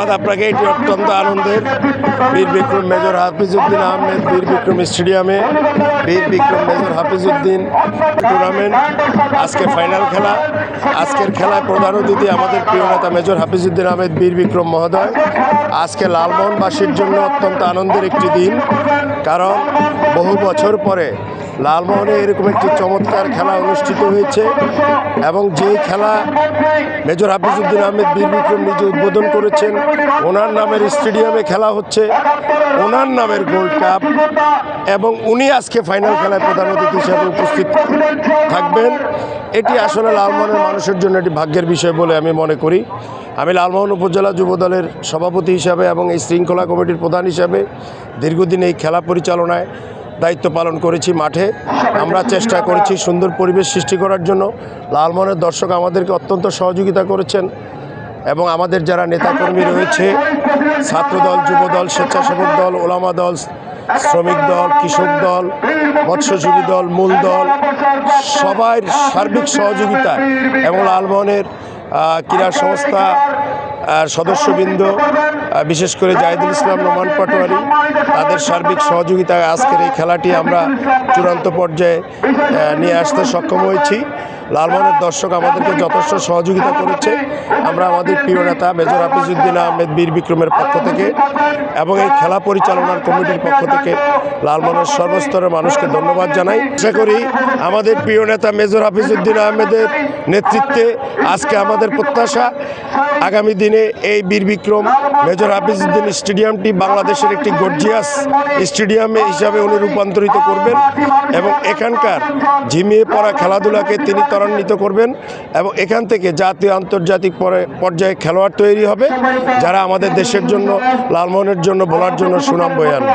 ধন্যবাদ আপনাকে, এটি অত্যন্ত আনন্দের। বীর বিক্রম মেজর হাফিজউদ্দিন আহমেদ, বীর বিক্রম স্টেডিয়ামে। বীর বিক্রম মেজর হাফিজউদ্দিন টুর্নামেন্ট আজকে ফাইনাল খেলা। আজকের খেলায় প্রধান অতিথি আমাদের প্রিয় নেতা মেজর হাফিজউদ্দিন আহমেদ, বীর বিক্রম মহোদয়। আজকে লালমোহনবাসীর জন্য অত্যন্ত আনন্দের একটি দিন, কারণ বহু বছর পরে লালমোহনে এরকম একটি চমৎকার খেলা অনুষ্ঠিত হয়েছে এবং যে খেলা মেজর হাফিজুদ্দিন আহমেদ বীর বিক্রম নিজে উদ্বোধন করেছেন, ওনার নামের স্টেডিয়ামে খেলা হচ্ছে, ওনার নামের গোল্ড কাপ এবং উনি আজকে ফাইনাল খেলায় প্রধান অতিথি হিসাবে উপস্থিত থাকবেন। এটি আসলে লালমোহনের মানুষের জন্য একটি ভাগ্যের বিষয় বলে আমি মনে করি। আমি লালমোহন উপজেলা যুব দলের সভাপতি হিসাবে এবং এই শৃঙ্খলা কমিটির প্রধান হিসাবে দীর্ঘদিন এই খেলা পরিচালনায় দায়িত্ব পালন করেছি মাঠে। আমরা চেষ্টা করেছি সুন্দর পরিবেশ সৃষ্টি করার জন্য। লালমোহনের দর্শক আমাদেরকে অত্যন্ত সহযোগিতা করেছেন এবং আমাদের যারা নেতাকর্মী রয়েছে, ছাত্রদল, যুবদল, স্বেচ্ছাসেবক দল, ওলামা দল, শ্রমিক দল, কৃষক দল, মৎস্যজীবী দল, মূল দল, সবাই সার্বিক সহযোগিতা এবং লালমোহনের ক্রীড়া সংস্থা সদস্যবৃন্দ বিশেষ করে জাহিদুল ইসলাম রোমান পাটোয়ারি, তাদের সার্বিক সহযোগিতায় আজকের এই খেলাটি আমরা চূড়ান্ত পর্যায়ে নিয়ে আসতে সক্ষম হয়েছি। লালমোহনের দর্শক আমাদেরকে যথেষ্ট সহযোগিতা করেছে। আমরা আমাদের প্রিয় নেতা মেজর হাফিজউদ্দিন আহমেদ বীর বিক্রমের পক্ষ থেকে এবং এই খেলা পরিচালনার কমিটির পক্ষ থেকে লালমোহনের সর্বস্তরের মানুষকে ধন্যবাদ জানাই। আশা করি আমাদের প্রিয় নেতা মেজর হাফিজউদ্দিন আহমেদের নেতৃত্বে আজকে আমাদের প্রত্যাশা, আগামী দিনে এই বীর বিক্রম মেজর হাফিজউদ্দিন স্টেডিয়ামটি বাংলাদেশের একটি গর্জিয়াস স্টেডিয়ামে হিসাবে উনি রূপান্তরিত করবেন এবং এখানকার ঝিমিয়ে পড়া খেলাধুলাকে তিনি ত্বরান্বিত করবেন এবং এখান থেকে জাতীয় আন্তর্জাতিক পরে পর্যায়ে খেলোয়াড় তৈরি হবে, যারা আমাদের দেশের জন্য, লালমোহনের জন্য, বলার জন্য সুনাম বয়ে আনবে।